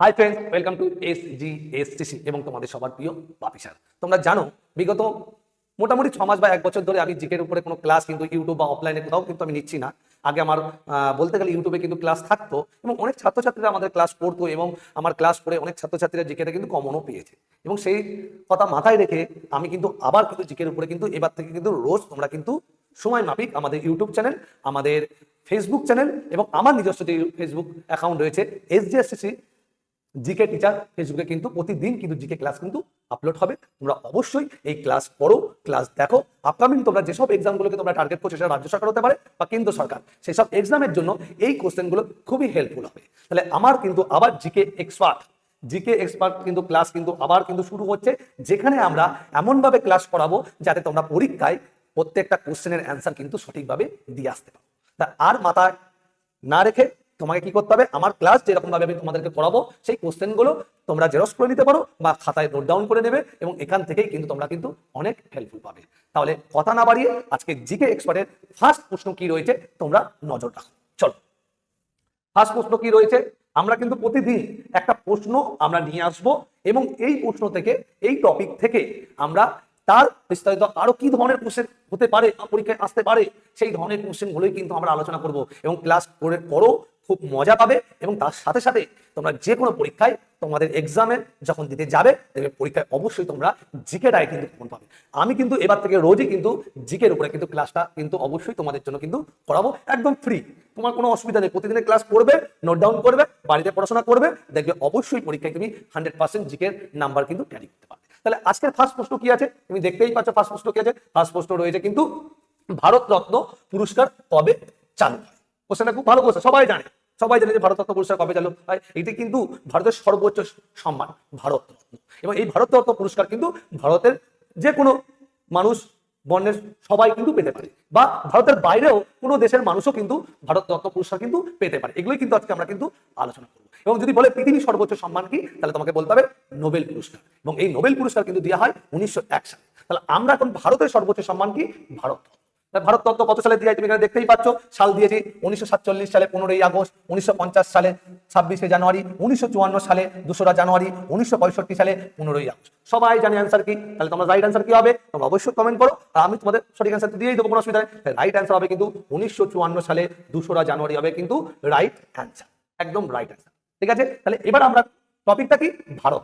Hi friends welcome to S G S TC এবং তোমাদের সবার প্রিয় বাপি স্যার। তোমরা জানো, বিগত মোটামুটি ছ মাস বা এক বছর ধরে আমি জিকের উপরে কোনো ক্লাস কিন্তু ইউটিউব বা অফলাইনে কোথাও কিন্তু আমি নিচ্ছি না। আগে আমার বলতে গেলে ইউটিউবে কিন্তু ক্লাস থাকতো এবং অনেক ছাত্রছাত্রীরা আমাদের ক্লাস পড়তো এবং আমার ক্লাস করে অনেক ছাত্রছাত্রীরা জিকেতে কিন্তু কমনও পেয়েছে। এবং সেই কথা মাথায় রেখে আমি কিন্তু আবার কিন্তু জিকের উপরে কিন্তু এবার থেকে কিন্তু রোজ তোমরা কিন্তু সময় মাফিক আমাদের ইউটিউব চ্যানেল, আমাদের ফেসবুক চ্যানেল এবং আমার নিজস্ব যে ফেসবুক অ্যাকাউন্ট রয়েছে এস জি জিকে টিচার ফেসবুকে কিন্তু প্রতিদিন কিন্তু জিকে ক্লাস কিন্তু আপলোড হবে। তোমরা অবশ্যই এই ক্লাস পড়ো ক্লাস দেখো। আপকামিং তোমরা যেসব এক্সামগুলোকে তোমরা টার্গেট করছ সেটা রাজ্য সরকার হতে পারে বা কেন্দ্র সরকার। সেই সব এক্সামের জন্য এই কোশ্চেনগুলো খুবই হেল্পফুল হবে। তাহলে আমার কিন্তু আবার জিকে এক্সপার্ট জিকে এক্সপার্ট কিন্তু ক্লাস কিন্তু আবার কিন্তু শুরু হচ্ছে। যেখানে আমরা এমনভাবে ক্লাস করাবো যাতে তোমরা পরীক্ষায় প্রত্যেকটা কোশ্চেনের অ্যান্সার কিন্তু সঠিকভাবে দিয়ে আসতে পারো। তা আর মাথায় না রেখে তোমাকে কি করতে হবে? আমার ক্লাস যেরকম ভাবে আমি তোমাদেরকে পড়াবো, সেই কোশ্চেনগুলো তোমরা জেরক্স করে নিতে পারো বা খাতায় নোট ডাউন করে নেবে এবং এখান থেকেই কিন্তু তোমরা কিন্তু অনেক হেল্পফুল পাবে। তাহলে কথা না বাড়িয়ে আজকে জিকে এক্সপার্টের ফার্স্ট প্রশ্ন কি রয়েছে তোমরা নজর রাখো। চলো। ফার্স্ট প্রশ্ন কি রয়েছে? আমরা কিন্তু প্রতিদিন একটা প্রশ্ন আমরা নিয়ে আসব এবং এই প্রশ্ন থেকে, এই টপিক থেকে আমরা তার বিস্তারিত আরও কি ধরনের কোশ্চেন হতে পারে পরীক্ষায় আসতে পারে, সেই ধরনের কোশ্চেন গুলোই কিন্তু আমরা আলোচনা করব এবং ক্লাস করে করো খুব মজা পাবে এবং তার সাথে সাথে তোমরা যে কোনো পরীক্ষায় তোমাদের এক্সামে যখন দিতে যাবে, দেখবে পরীক্ষায় অবশ্যই তোমরা জিকেটাই কিন্তু কমন পাবে। আমি কিন্তু এবার থেকে রোজই কিন্তু জিকের উপরে কিন্তু ক্লাসটা কিন্তু অবশ্যই তোমাদের জন্য কিন্তু করাবো, একদম ফ্রি তোমার কোনো অসুবিধা নেই, প্রতিদিনের ক্লাস করবে নোট ডাউন করবে, বাড়িতে পড়াশোনা করবে, দেখবে অবশ্যই পরীক্ষায় তুমি হান্ড্রেড পার্সেন্ট জিকের নাম্বার কিন্তু ক্যারি করতে পারবে। তাহলে আজকের ফার্স্ট প্রশ্ন কি আছে? তুমি দেখতেই পাচ্ছ ফার্স্ট প্রশ্ন কি আছে? ফার্স্ট প্রশ্ন রয়েছে কিন্তু ভারত রত্ন পুরস্কার কবে চালু কোশ্চেনটা খুব ভালো কোশ্চেন সবাই জানে। সবাই জানে যে ভারত রত্ন পুরস্কার কবে চালু হয় এটি কিন্তু ভারতের সর্বোচ্চ সম্মান, ভারত এবং এই ভারত রত্ন পুরস্কার কিন্তু ভারতের যে কোনো মানুষ বর্ণের সবাই কিন্তু পেতে পারে। বা ভারতের বাইরেও কোনো দেশের মানুষও কিন্তু ভারত রত্ন পুরস্কার কিন্তু পেতে পারে। এগুলোই কিন্তু আজকে আমরা কিন্তু আলোচনা করব। এবং যদি বলে পৃথিবীর সর্বোচ্চ সম্মান কি, তাহলে তোমাকে বলতে হবে নোবেল পুরস্কার। এবং এই নোবেল পুরস্কার কিন্তু দেওয়া হয় উনিশশো এক সালে। তাহলে আমরা এখন ভারতের সর্বোচ্চ সম্মান কি? ভারত রত্ন। ভারত তত্ত্ব কত সালে দিয়ে তুমি এখানে দেখতেই পাচ্ছ? সাল দিয়েছি উনিশশো সাতচল্লিশ সালে পনেরোই আগস্ট, উনিশশো পঞ্চাশ সালে ছাব্বিশে জানুয়ারি, উনিশশো চুয়ান্ন সালে দোসরা জানুয়ারি, উনিশশো পঁয়ষট্টি সালে পনেরোই আগস্ট। সবাই জানি অ্যান্সার কি? তাহলে তোমরা রাইট অ্যান্সার কি হবে? তোমরা অবশ্যই কমেন্ট করো। আর আমি তোমাদের সঠিক অ্যান্সার দিয়েই দেবো, কোনো অসুবিধা নেই। রাইট অ্যান্সার হবে কিন্তু উনিশশো চুয়ান্ন সালে দোসরা জানুয়ারি হবে কিন্তু রাইট অ্যান্সার একদম রাইট অ্যান্সার ঠিক আছে? তাহলে এবার আমরা টপিকটা কি? ভারত।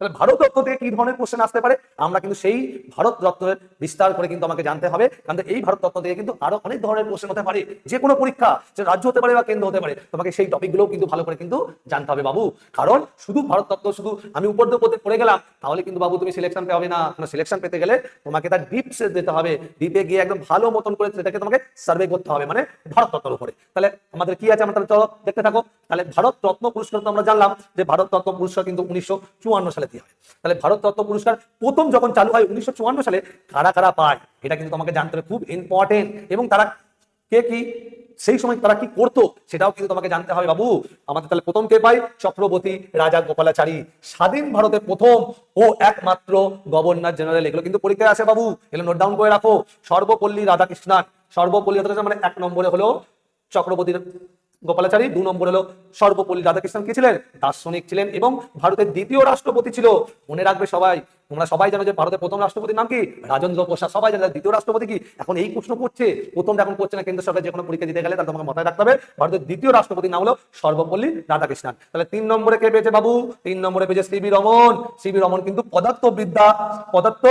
তাহলে ভারত রত্ন থেকে কি ধরনের কোশ্চেন আসতে পারে? আমরা কিন্তু সেই ভারত রত্নের বিস্তার করে কিন্তু আমাকে জানতে হবে। কারণ এই ভারত রত্ন থেকে কিন্তু আরও অনেক ধরনের কোশ্চেন হতে পারে। যে কোনো পরীক্ষা যে রাজ্য হতে পারে বা কেন্দ্র হতে পারে, তোমাকে সেই টপিকগুলোও কিন্তু ভালো করে কিন্তু জানতে হবে বাবু। কারণ শুধু ভারত তত্ত্ব শুধু আমি উপর দিয়ে পড়ে গেলাম, তাহলে কিন্তু বাবু তুমি সিলেকশন পেতে হবে না সিলেকশন পেতে গেলে তোমাকে তার ডিপসে যেতে হবে। ডিপে গিয়ে একদম ভালো মতন করে সেটাকে তোমাকে সার্ভে করতে হবে মানে ভারত তত্ত্বের উপরে। তাহলে আমাদের কি আছে আমরা তাহলে চলো দেখতে থাকো। তাহলে ভারত রত্ন পুরস্কার তো আমরা জানলাম যে ভারত রত্ন পুরস্কার কিন্তু উনিশশো চুয়ান্ন সালে দিয়ে হয়। তাহলে ভারত রত্ন পুরস্কার প্রথম যখন চালু হয় উনিশশো চুয়ান্ন সালে, কারা কারা পায়? এটা কিন্তু তোমাকে জানতে হবে, খুব ইম্পর্টেন্ট এবং তারা কে কি? সেই সময় তারা কি করতো? সেটাও কিন্তু তোমাকে জানতে হবে, বাবু। আমাদের তাহলে প্রথম কে পাই চক্রবর্তী রাজা গোপালাচারী। স্বাধীন ভারতের প্রথম ও একমাত্র গভর্নর জেনারেল। এগুলো কিন্তু পরীক্ষায় আসে, বাবু। এগুলো নোট ডাউন করে রাখো। সর্বপল্লী রাধাকৃষ্ণান সর্বপল্লী মানে এক নম্বরে হলো চক্রবর্তী গোপালাচারী দু নম্বর হলো সর্বপল্লী রাধাকৃষ্ণন কি ছিলেন? দার্শনিক ছিলেন এবং ভারতের দ্বিতীয় রাষ্ট্রপতি ছিল। মনে রাখবে সবাই, তোমরা সবাই জানো যে ভারতের প্রথম রাষ্ট্রপতির নাম কি? রাজেন্দ্র প্রসাদ। সবাই জানে দ্বিতীয় রাষ্ট্রপতি কি? এখন এই প্রশ্ন করছে প্রথমটা এখন করছে না, কেন্দ্র সরকার যে কোনো পরীক্ষা দিতে গেলে তাহলে তোমাকে মাথায় রাখতে হবে, ভারতের দ্বিতীয় রাষ্ট্রপতির নাম হলো সর্বপল্লী রাধাকৃষ্ণন। তাহলে তিন নম্বরে কে পেয়েছে বাবু? তিন নম্বরে পেয়েছে সিবি রমন। সিবি রমন কিন্তু পদার্থবিদ্যা, পদার্থ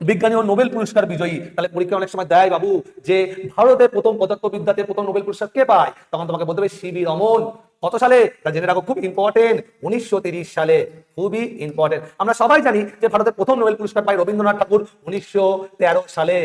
বিজ্ঞানী ও নোবেল পুরস্কার বিজয়ী। তাহলে পরীক্ষা অনেক সময় দেয় বাবু যে ভারতের প্রথম পদার্থবিদ্যাতে প্রথম নোবেল পুরস্কার কে পায়? তখন তোমাকে বলতে হবে সিবি রমন। কত সালে? তা জেনে রাখো, খুব ইম্পর্টেন্ট উনিশশো সালে। খুবই ইম্পর্টেন্ট আমরা সবাই জানি যে ভারতের প্রথম নোবেল পুরস্কার পায় রবীন্দ্রনাথ ঠাকুর উনিশশো তেরো সালে।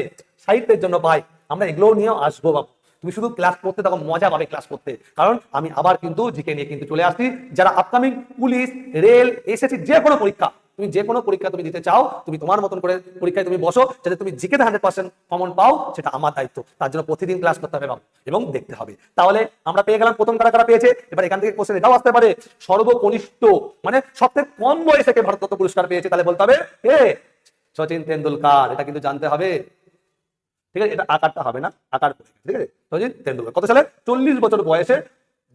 সাহিত্যের জন্য পায়। আমরা এগুলোও নিয়েও আসব বাবু। তুমি শুধু ক্লাস করতে তখন মজা পাবে ক্লাস করতে। কারণ আমি আবার কিন্তু জিকে নিয়ে কিন্তু চলে আসছি। যারা আপকামিং পুলিশ, রেল, এসএসসি যে কোনো পরীক্ষা তুমি যে কোনো পরীক্ষা তুমি দিতে চাও, তুমি তোমার মতন করে পরীক্ষায় তুমি বসো যাতে তুমি জিকে হান্ড্রেড পার্সেন্ট কমন পাও, সেটা আমার দায়িত্ব। তার জন্য প্রতিদিন ক্লাস করতে হবে এবং দেখতে হবে। তাহলে আমরা পেয়ে গেলাম, প্রথম কারা কারা পেয়েছে? এবার এখান থেকে কোশ্চেন এটাও আসতে পারে। সর্বকনিষ্ঠ মানে সবথেকে কম বয়সে কে ভারতরত্ন পুরস্কার পেয়েছে, তাহলে বলতে হবে এ সচিন তেন্ডুলকার। এটা কিন্তু জানতে হবে। ঠিক আছে? এটা আকারটা হবে না, আকার ঠিক আছে? সচিন তেন্ডুলকার। কত সালে? চল্লিশ বছর বয়সে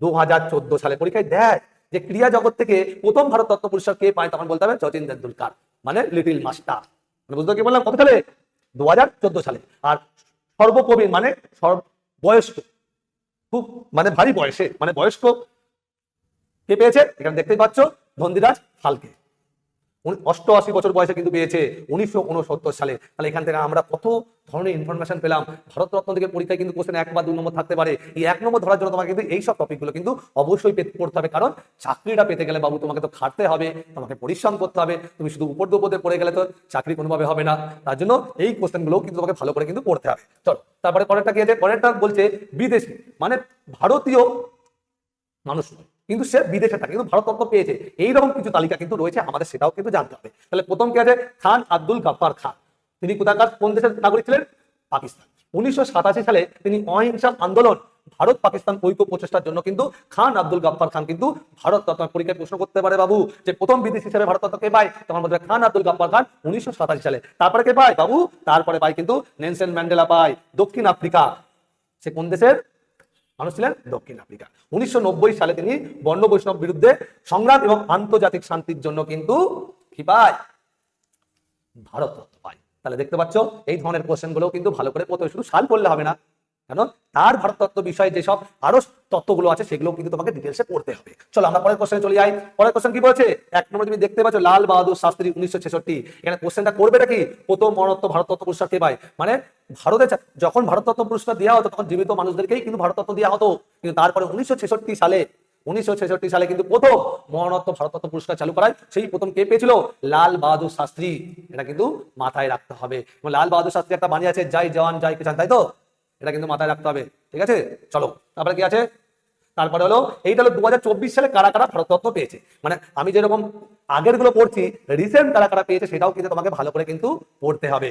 দু হাজার চোদ্দ সালে পরীক্ষায় দেয়। যে ক্রিয়া জগৎ থেকে প্রথম ভারত তত্ত্ব পুরস্কার কে পায় তখন বলতে হবে যতীন তেন্ডুলকার মানে লিটিল মাস্টার মানে বুঝতে কি বললাম? কত সালে? দু হাজার চোদ্দ সালে। আর সর্বপ্রবীণ মানে বয়স্ক, খুব মানে ভারী বয়সে মানে বয়স্ক কে পেয়েছে? এখানে দেখতেই পাচ্ছ ধন্দিরাজ উনি- অষ্টআশি বছর বয়সে কিন্তু পেয়েছে, উনিশশো উনসত্তর সালে। তাহলে এখান থেকে আমরা কত ধরনের ইনফরমেশন পেলাম? ভারতরত্ন থেকে পরীক্ষায় কিন্তু কোশ্চেন এক বা দুই নম্বর থাকতে পারে। এই এক নম্বর ধরার জন্য তোমাকে কিন্তু এইসব টপিকগুলো কিন্তু অবশ্যই পেতে পড়তে হবে। কারণ চাকরিটা পেতে গেলে বাবু তোমাকে তো খাটতে হবে, তোমাকে পরিশ্রম করতে হবে। তুমি শুধু উপর দুপদে পড়ে গেলে তো চাকরি কোনোভাবে হবে না। তার জন্য এই কোশ্চেনগুলো কিন্তু তোমাকে ভালো করে কিন্তু পড়তে হবে। চলো, তারপরে পরেরটা কি আছে? পরেরটা বলছে বিদেশি মানে ভারতীয় মানুষ নয়। কিন্তু সে বিদেশে থাকে, কিন্তু ভারতরত্ন পেয়েছে। এইরকম কিছু তালিকা কিন্তু রয়েছে, আমাদের সেটাও কিন্তু জানতে হবে। তাহলে প্রথম কে আছে? খান আব্দুল গাফার খান। তিনি কোথাকার কোন দেশের নাগরিক ছিলেন? পাকিস্তান। উনিশশো সাতাশি সালে তিনি অহিংসা আন্দোলন, ভারত পাকিস্তান ঐক্য প্রচেষ্টার জন্য কিন্তু খান আব্দুল গাফার খান কিন্তু ভারত রত্ন পরীক্ষায় প্রশ্ন করতে পারে বাবু। যে প্রথম বিদেশি হিসেবে ভারত রত্ন কে পায়, তখন বলবে খান আব্দুল গাফার খান উনিশশো সাতাশি সালে। তারপরে কে পায় বাবু? তারপরে পায় কিন্তু নেনসেন ম্যান্ডেলা পায় দক্ষিণ আফ্রিকা। সে কোন দেশের? মানুষ ছিলেন দক্ষিণ আফ্রিকা। উনিশশো নব্বই সালে তিনি বর্ণ বৈষ্ণব বিরুদ্ধে সংগ্রাম এবং আন্তর্জাতিক শান্তির জন্য কিন্তু কি পায়? ভারত পায়। তাহলে দেখতে পাচ্ছ, এই ধরনের কোশ্চেনগুলো কিন্তু ভালো করে হবে। শুধু সাল পড়লে হবে না কেন তার ভারততত্ত্ব বিষয়ে যেসব আরও তত্ত্বগুলো আছে সেগুলো কিন্তু তোমাকে ডিটেলসে পড়তে হবে। চলো আমরা পরের কোশ্চেনে চলে যাই। পরের কোশ্চেন কি বলছে? এক নম্বর তুমি দেখতে পাচ্ছ, লাল বাহাদুর শাস্ত্রী উনিশশো ছেষট্টি। এখানে কোশ্চেনটা করবে নাকি প্রথম মরণত্ব ভারততত্ত্ব পুরস্কার কে পায়? মানে ভারতে যখন ভারততত্ত্ব পুরস্কার দেওয়া হতো, তখন জীবিত মানুষদেরকেই কিন্তু ভারততত্ত্ব দেওয়া হতো। কিন্তু তারপরে উনিশশো ছেষট্টি সালে, উনিশশো ছেষট্টি সালে কিন্তু প্রথম মরণত্ব ভারততত্ত্ব পুরস্কার চালু করায়। সেই প্রথম কে পেয়েছিল? লাল বাহাদুর শাস্ত্রী। এটা কিন্তু মাথায় রাখতে হবে। লাল বাহাদুর শাস্ত্রী একটা বানিয়ে আছে যাই জওয়ান যাই কিষান তাই তো? এটা কিন্তু মাথায় রাখতে হবে। ঠিক আছে? চলো, তারপরে কি আছে? তারপরে হলো, এইটা হলো দু হাজার চব্বিশ সালে কারা কারা ভারতরত্ন পেয়েছে? মানে আমি যেরকম আগেরগুলো পড়ছি রিসেন্ট কারা কারা পেয়েছে, সেটাও কিন্তু তোমাকে ভালো করে কিন্তু পড়তে হবে।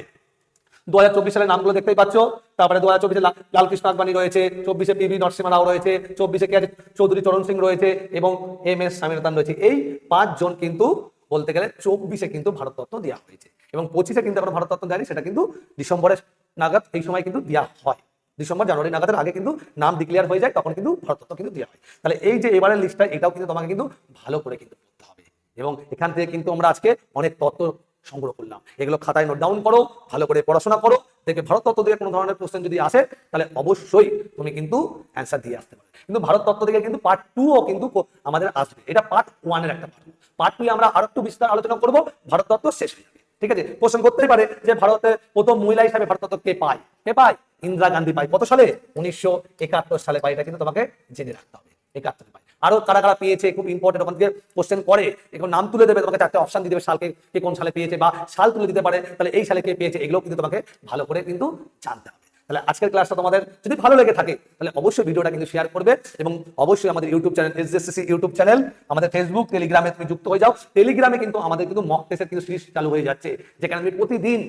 দু হাজার চব্বিশ সালের নামগুলো দেখতেই পাচ্ছ। তারপরে দু হাজার চব্বিশে লালকৃষ্ণ আদবানি রয়েছে, চব্বিশে পিভি নরসিমা রাও রয়েছে, চব্বিশে কে চৌধুরী চরণ সিং রয়েছে এবং এম এস স্বামীনাথন রয়েছে। এই পাঁচজন কিন্তু বলতে গেলে চব্বিশে কিন্তু ভারতরত্ন দেওয়া হয়েছে এবং পঁচিশে কিন্তু এখন ভারতরত্ন দেয়নি সেটা কিন্তু ডিসেম্বরের নাগাদ এই সময় কিন্তু দেওয়া হয়। ডিসেম্বর, জানুয়ারি নাগাদের আগে কিন্তু নাম ডিক্লেয়ার হয়ে যায়, তখন কিন্তু ভারতরত্ন কিন্তু দেওয়া হয়। তাহলে এই যে এবারের লিস্টটা এটাও কিন্তু তোমাকে কিন্তু ভালো করে কিন্তু হবে। এবং এখান থেকে কিন্তু আমরা আজকে অনেক তত্ত্ব সংগ্রহ করলাম। এগুলো খাতায় নোট ডাউন করো, ভালো করে পড়াশোনা করো। দেখবে ভারত তত্ত্ব থেকে কোনো ধরনের কোশ্চেন যদি আসে, তাহলে অবশ্যই তুমি কিন্তু অ্যান্সার দিয়ে আসতে পারবে কিন্তু ভারত তত্ত্ব থেকে কিন্তু পার্ট টুও কিন্তু আমাদের আসবে। এটা পার্ট ওয়ানের একটা পার্ট পার্ট টু আমরা আরও একটু বিস্তার আলোচনা করব, ভারত তত্ত্ব শেষ হয়ে যাবে। ঠিক আছে? কোশ্চেন করতেই পারে যে ভারতের প্রথম মহিলা হিসাবে ভারত তত্ত্ব কে পায়? কে পায়? ইন্দিরা গান্ধী পায়। কত সালে? উনিশশো একাত্তর সালে পায়। এটা কিন্তু তোমাকে জেনে রাখতে হবে। একাত্তরে আরও কারা কারা পেয়েছে, খুব ইম্পর্টেন্ট ওখান থেকে কোশ্চেন করে। এখন নাম তুলে দেবে, তোমাকে চারটে অপশন দিয়ে দেবে সালকে কে কোন সালে পেয়েছে বা সাল তুলে দিতে পারে, তাহলে এই সালে কে পেয়েছে এগুলো কিন্তু তোমাকে ভালো করে কিন্তু জানতে হবে। তাহলে আজকের ক্লাসটা তোমাদের যদি ভালো লেগে থাকে, তাহলে অবশ্যই ভিডিওটা কিন্তু শেয়ার করবে এবং অবশ্যই আমাদের YouTube channel SSC YouTube channel আমাদের ফেসবুক টেলিগ্রামে তুমি যুক্ত হয়ে যাও। টেলিগ্রামে কিন্তু আমাদের কিন্তু মক টেস্টের কিন্তু সিরিজ চালু হয়ে যাচ্ছে, যেখানে আমি প্রতিদিন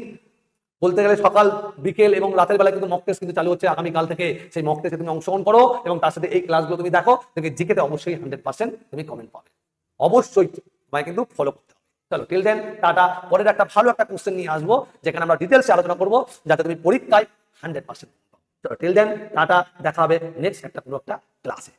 বলতে গেলে সকাল, বিকেল এবং রাতের বেলা কিন্তু মক টেস্ট কিন্তু চালু হচ্ছে। আগামীকাল থেকে সেই মক টেস্টে তুমি অংশগ্রহণ করো এবং তার সাথে এই ক্লাসগুলো তুমি দেখো। দেখে জিকেতে অবশ্যই হান্ড্রেড পার্সেন্ট তুমি কমেন্ট পাবে। অবশ্যই তোমায় কিন্তু ফলো করতে হবে। চলো টিল দেন টাটা। পরের একটা ভালো একটা কোশ্চেন নিয়ে আসব, যেখানে আমরা ডিটেলসে আলোচনা করব, যাতে তুমি পরীক্ষায় হান্ড্রেড পার্সেন্ট চলো টিল দেন টাটা। দেখা হবে নেক্সট একটা কোনো একটা ক্লাসে